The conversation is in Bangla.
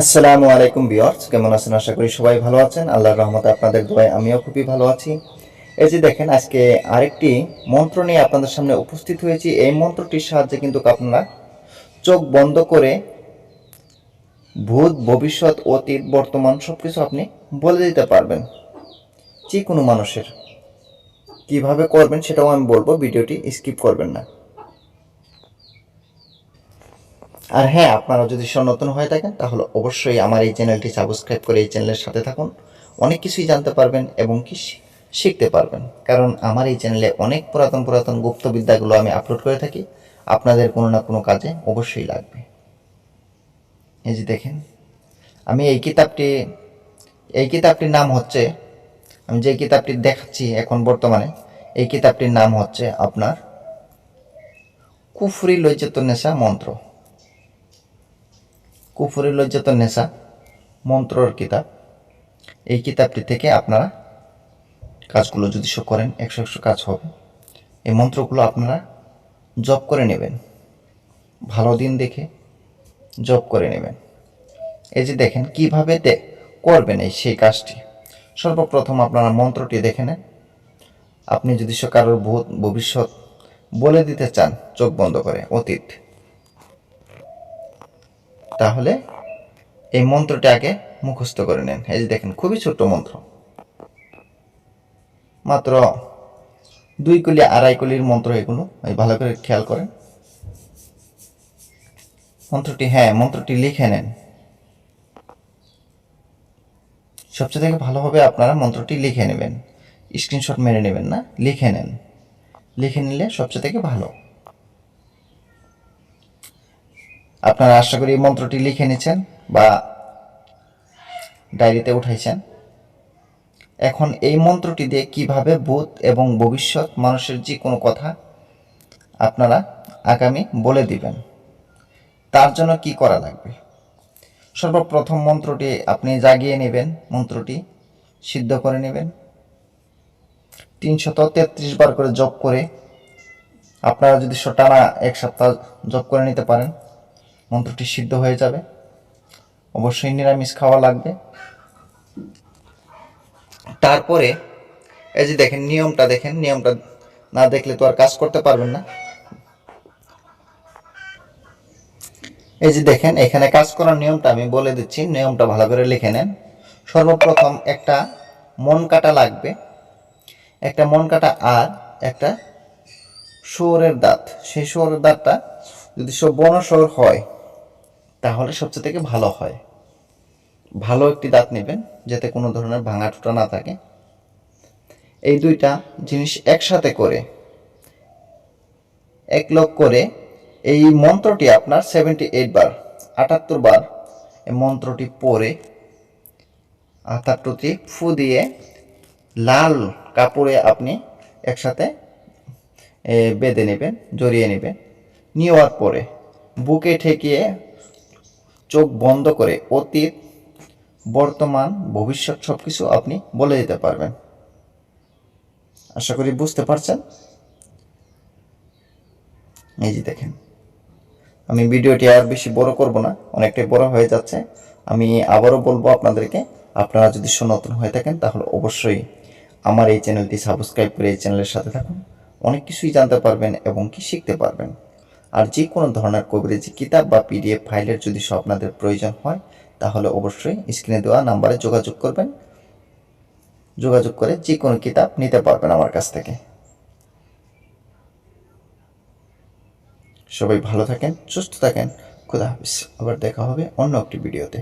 আসসালামু আলাইকুম বিয়ার্স কেমন আছেন? আশা করি সবাই ভালো আছেন। আল্লাহর রহমতে আপনাদের দোয়ায় আমিও খুবই ভালো আছি। এই যে দেখেন, আজকে আরেকটি মন্ত্র নিয়ে আপনাদের সামনে উপস্থিত হয়েছি। এই মন্ত্রটির সাহায্যে কিন্তু আপনারা চোখ বন্ধ করে ভূত, ভবিষ্যৎ, অতীত, বর্তমান সব কিছু আপনি বলে দিতে পারবেন। যে কোনো মানুষের। কীভাবে করবেন সেটাও আমি বলব, ভিডিওটি স্কিপ করবেন না। আর হ্যাঁ আপনারা যদি নতুন হয়ে থাকেন, তাহলে অবশ্যই আমার এই চ্যানেলটি সাবস্ক্রাইব করে এই চ্যানেলের সাথে থাকুন। অনেক কিছুই জানতে পারবেন এবং কি শিখতে পারবেন। কারণ আমার এই চ্যানেলে অনেক পুরাতন পুরাতন গুপ্তবিদ্যাগুলো আমি আপলোড করে থাকি। আপনাদের কোনো না কোনো কাজে অবশ্যই লাগবে। এই যে দেখেন, আমি এই কিতাবটি, এই কিতাবটির নাম হচ্ছে, আমি যে কিতাবটি দেখাচ্ছি এখন বর্তমানে, এই কিতাবটির নাম হচ্ছে আপনার কুফরি লজ্জত নেশা মন্ত্র। কুফরি লজ্জত নেশা, মন্ত্রর কিতাব, এই কিতাবটি থেকে আপনারা কাজগুলো যদি শো করেন, একশো একশো কাজ হবে। এই মন্ত্রগুলো আপনারা জপ করে নেবেন। ভালো দিন দেখে জপ করে নেবেন। এই যে দেখেন, কীভাবে দে করবেন এই সেই কাজটি? সর্বপ্রথম আপনারা মন্ত্রটি দেখে নেন। আপনি যদি সে কারোর ভবিষ্যৎ বলে দিতে চান, চোখ বন্ধ করে, অতীত। তাহলে এই মন্ত্রটি আগে মুখস্থ করে নেন। এই যে দেখেন, খুবই ছোট্ট মন্ত্র। মাত্র দুই কলি, আড়াই কলির মন্ত্র এগুলো, এই ভালো করে খেয়াল করেন। মন্ত্রটি হ্যাঁ মন্ত্রটি লিখে নেন। সবচেয়ে থেকে ভালোভাবে আপনারা মন্ত্রটি লিখে নেবেন। স্ক্রিনশট মেরে নেবেন না, লিখে নেন। লিখে নিলে সবচেয়ে থেকে ভালো। আপনারা আশা করি মন্ত্রটি লিখে নিয়েছেন বা ডায়েরিতে উঠাইছেন। এখন এই মন্ত্রটি দিয়ে কীভাবে ভূত এবং ভবিষ্যৎ মানুষের যে কোনো কথা আপনারা আগামী বলে দিবেন। তার জন্য কি করা লাগবে? সর্বপ্রথম মন্ত্রটি আপনি জাগিয়ে নেবেন, মন্ত্রটি সিদ্ধ করে নেবেন। তিনশত তেত্রিশ বার করে জপ করে আপনারা যদি টানা এক সপ্তাহ জপ করে নিতে পারেন। মন্ত্রটি সিদ্ধ হয়ে যাবে। অবশ্যই নিরামিষ খাওয়া লাগবে। তারপরে, এই যে দেখেন নিয়মটা দেখেন নিয়মটা না দেখলে তো আর কাজ করতে পারবেন না। এই যে দেখেন, এখানে কাজ করার নিয়মটা আমি বলে দিচ্ছি, নিয়মটা ভালো করে লিখে নেন। সর্বপ্রথম একটা মন কাটা লাগবে। একটা মন কাটা আর একটা শুয়োরের দাঁত। সেই শুয়োরের দাঁতটা যদি সব বন শুয়োর হয় তাহলে সবচেয়ে থেকে ভালো হয়। ভালো একটি দাঁত নেবেন যাতে কোনো ধরনের ভাঙা টুটা না থাকে। এই দুইটা জিনিস একসাথে করে, এক লোক করে এই মন্ত্রটি আপনার সেভেন্টি এইট বার, আটাত্তর বার এই মন্ত্রটি পরে আটাত্তরটি ফু দিয়ে লাল কাপড়ে আপনি একসাথে বেঁধে নেবেন, জড়িয়ে নেবেন। নেওয়ার পরে বুকে ঠেকিয়ে চোখ বন্ধ করে অতীত বর্তমান ভবিষ্যৎ সব কিছু আপনি বলে দিতে পারবেন। আশা করি বুঝতে পারছেন। এই যে দেখেন, আমি ভিডিওটি আর বেশি বড় করব না, অনেকটাই বড় হয়ে যাচ্ছে। আমি আবারও বলব আপনাদেরকে, আপনারা যদি নতুন হয়ে থাকেন, তাহলে অবশ্যই আমার এই চ্যানেলটি সাবস্ক্রাইব করে এই চ্যানেলের সাথে থাকুন। অনেক কিছুই জানতে পারবেন এবং কি শিখতে পারবেন। আর যে কোনো ধরনের কবিরাজি কিতাব বা পিডিএফ ফাইলের যদি আপনাদের প্রয়োজন হয়, তাহলে অবশ্যই স্ক্রিনে দেওয়া নাম্বারে যোগাযোগ করবেন। যোগাযোগ করে যে কোনো কিতাব নিতে পারবেন আমার কাছ থেকে। সবাই ভালো থাকেন, সুস্থ থাকেন। খুদা হাফিজ। আবার দেখা হবে অন্য একটি ভিডিওতে